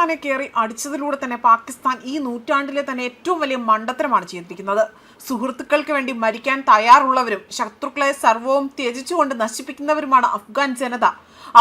അഫ്ഗാനിസ്ഥാനെ കയറി അടിച്ചതിലൂടെ തന്നെ പാകിസ്ഥാൻ ഈ നൂറ്റാണ്ടിലെ തന്നെ ഏറ്റവും വലിയ മണ്ടത്തരമാണ് ചെയ്തിരിക്കുന്നത്. സുഹൃത്തുക്കൾക്ക് വേണ്ടി മരിക്കാൻ തയ്യാറുള്ളവരും ശത്രുക്കളെ സർവവും ത്യജിച്ചുകൊണ്ട് നശിപ്പിക്കുന്നവരുമാണ് അഫ്ഗാൻ ജനത.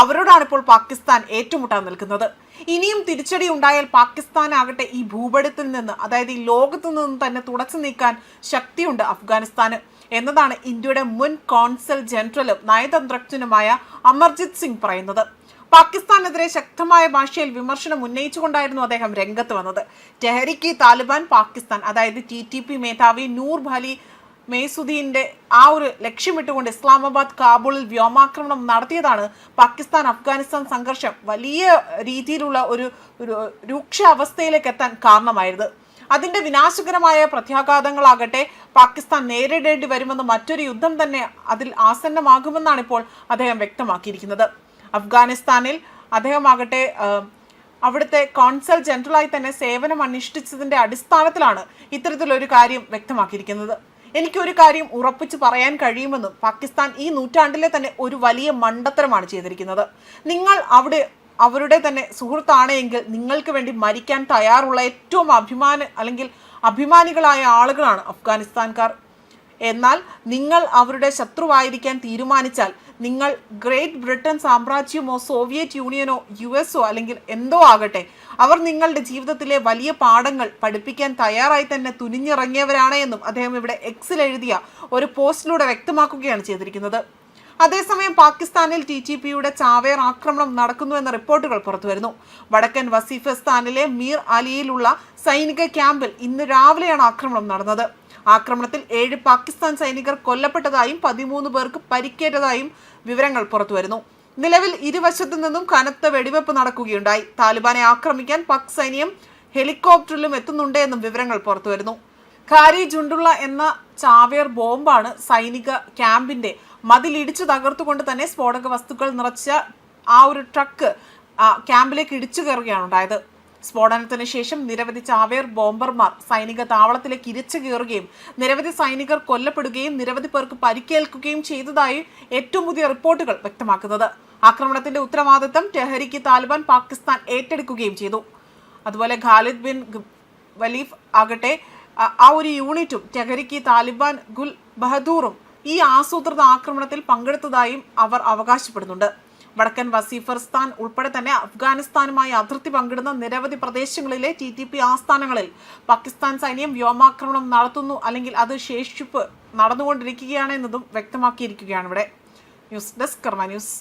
അവരോടാണ് ഇപ്പോൾ പാകിസ്ഥാൻ ഏറ്റുമുട്ടാൻ നിൽക്കുന്നത്. ഇനിയും തിരിച്ചടി ഉണ്ടായാൽ പാകിസ്ഥാനാകട്ടെ ഈ ഭൂപടത്തിൽ നിന്ന് അതായത് ഈ ലോകത്തു നിന്ന് തന്നെ തുടച്ചു നീക്കാൻ ശക്തിയുണ്ട് അഫ്ഗാനിസ്ഥാന്. എന്നതാണ് ഇന്ത്യയുടെ മുൻ കോൺസൽ ജനറലും നയതന്ത്രജ്ഞനുമായ അമർജിത് സിംഗ് പറയുന്നത്. പാകിസ്ഥാനെതിരെ ശക്തമായ ഭാഷയിൽ വിമർശനം ഉന്നയിച്ചുകൊണ്ടായിരുന്നു അദ്ദേഹം രംഗത്ത് വന്നത്. ടെഹരിക്ക് താലിബാൻ പാകിസ്ഥാൻ അതായത് ടി ടി പി മേധാവി നൂർ ഭലി മെയ്സുദ്ദീന്റെ ആ ഒരു ലക്ഷ്യമിട്ടുകൊണ്ട് ഇസ്ലാമാബാദ് കാബൂളിൽ വ്യോമാക്രമണം നടത്തിയതാണ് പാകിസ്ഥാൻ അഫ്ഗാനിസ്ഥാൻ സംഘർഷം വലിയ രീതിയിലുള്ള ഒരു രൂക്ഷ അവസ്ഥയിലേക്ക് എത്താൻ കാരണമായത്. അതിന്റെ വിനാശകരമായ പ്രത്യാഘാതങ്ങളാകട്ടെ പാകിസ്ഥാൻ നേരിടേണ്ടി വരുമെന്ന് മറ്റൊരു യുദ്ധം തന്നെ അതിൽ ആസന്നമാകുമെന്നാണ് ഇപ്പോൾ അദ്ദേഹം വ്യക്തമാക്കിയിരിക്കുന്നത്. അഫ്ഗാനിസ്ഥാനിൽ അദ്ദേഹമാകട്ടെ അവിടുത്തെ കോൺസൽ ജനറലായി തന്നെ സേവനം അനുഷ്ഠിച്ചതിന്റെ അടിസ്ഥാനത്തിലാണ് ഇത്തരത്തിലൊരു കാര്യം വ്യക്തമാക്കിയിരിക്കുന്നത്. എനിക്കൊരു കാര്യം ഉറപ്പിച്ച് പറയാൻ കഴിയുമെന്നും പാകിസ്ഥാൻ ഈ നൂറ്റാണ്ടിലെ തന്നെ ഒരു വലിയ മണ്ടത്തരമാണ് ചെയ്തിരിക്കുന്നത്. നിങ്ങൾ അവിടെ അവരുടെ തന്നെ സുഹൃത്താണ് എങ്കിൽ നിങ്ങൾക്ക് വേണ്ടി മരിക്കാൻ തയ്യാറുള്ള ഏറ്റവും അഭിമാന അല്ലെങ്കിൽ അഭിമാനികളായ ആളുകളാണ് അഫ്ഗാനിസ്ഥാൻകാർ. എന്നാൽ നിങ്ങൾ അവരുടെ ശത്രുവായിരിക്കാൻ തീരുമാനിച്ചാൽ നിങ്ങൾ ഗ്രേറ്റ് ബ്രിട്ടൻ സാമ്രാജ്യമോ സോവിയറ്റ് യൂണിയനോ യു എസോ അല്ലെങ്കിൽ എന്തോ ആകട്ടെ അവർ നിങ്ങളുടെ ജീവിതത്തിലെ വലിയ പാഠങ്ങൾ പഠിപ്പിക്കാൻ തയ്യാറായി തന്നെ തുനിഞ്ഞിറങ്ങിയവരാണ് എന്നും അദ്ദേഹം ഇവിടെ എക്സിൽ എഴുതിയ ഒരു പോസ്റ്റിലൂടെ വ്യക്തമാക്കുകയാണ് ചെയ്തിരിക്കുന്നത്. അതേസമയം പാകിസ്ഥാനിൽ ടി ടി പിയുടെ ചാവേർ ആക്രമണം നടക്കുന്നു എന്ന റിപ്പോർട്ടുകൾ പുറത്തുവരുന്നു. വടക്കൻ വസീഫിസ്ഥാനിലെ മീർ അലിയിലുള്ള സൈനിക ക്യാമ്പിൽ ഇന്ന് രാവിലെയാണ് ആക്രമണം നടന്നത്. ആക്രമണത്തിൽ ഏഴ് പാകിസ്ഥാൻ സൈനികർ കൊല്ലപ്പെട്ടതായും പതിമൂന്ന് പേർക്ക് പരിക്കേറ്റതായും വിവരങ്ങൾ പുറത്തുവരുന്നു. നിലവിൽ ഇരുവശത്തു നിന്നും കനത്ത വെടിവെപ്പ് നടക്കുകയുണ്ടായി. താലിബാനെ ആക്രമിക്കാൻ പാക് സൈന്യം ഹെലികോപ്റ്ററിലും എത്തുന്നുണ്ട് എന്നും വിവരങ്ങൾ പുറത്തുവരുന്നു. ഖാരി ജുണ്ടുള്ള എന്ന ചാവേർ ബോംബാണ് സൈനിക ക്യാമ്പിന്റെ മതിലിടിച്ചു തകർത്തുകൊണ്ട് തന്നെ സ്ഫോടക വസ്തുക്കൾ നിറച്ച ആ ഒരു ട്രക്ക് ക്യാമ്പിലേക്ക് ഇടിച്ചു കയറുകയാണ് ഉണ്ടായത്. സ്ഫോടനത്തിന് ശേഷം നിരവധി ചാവേർ ബോംബർമാർ സൈനിക താവളത്തിലേക്ക് ഇരച്ചു കയറുകയും നിരവധി സൈനികർ കൊല്ലപ്പെടുകയും നിരവധി പേർക്ക് പരിക്കേൽക്കുകയും ചെയ്തതായി ഏറ്റവും പുതിയ റിപ്പോർട്ടുകൾ വ്യക്തമാക്കുന്നത്. ആക്രമണത്തിന്റെ ഉത്തരവാദിത്തം ടെഹരിക്ക് താലിബാൻ പാകിസ്ഥാൻ ഏറ്റെടുക്കുകയും ചെയ്തു. അതുപോലെ ഖാലിദ് ബിൻ വലീഫ് ആകട്ടെ ആ ഒരു യൂണിറ്റും ടെഹരിക്ക് താലിബാൻ ഗുൽ ബഹദൂറും ഈ ആസൂത്രിത ആക്രമണത്തിൽ പങ്കെടുത്തതായും അവർ അവകാശപ്പെടുന്നുണ്ട്. വടക്കൻ വസീഫർസ്ഥാൻ ഉൾപ്പെടെ തന്നെ അഫ്ഗാനിസ്ഥാനുമായി അതിർത്തി പങ്കിടുന്ന നിരവധി പ്രദേശങ്ങളിലെ ടി ടി പി ആസ്ഥാനങ്ങളിൽ പാകിസ്ഥാൻ സൈന്യം വ്യോമാക്രമണം നടത്തുന്നു അല്ലെങ്കിൽ അത് ശേഷിപ്പ് നടന്നുകൊണ്ടിരിക്കുകയാണ് എന്നതും വ്യക്തമാക്കിയിരിക്കുകയാണ് ഇവിടെ. News desk Karma news.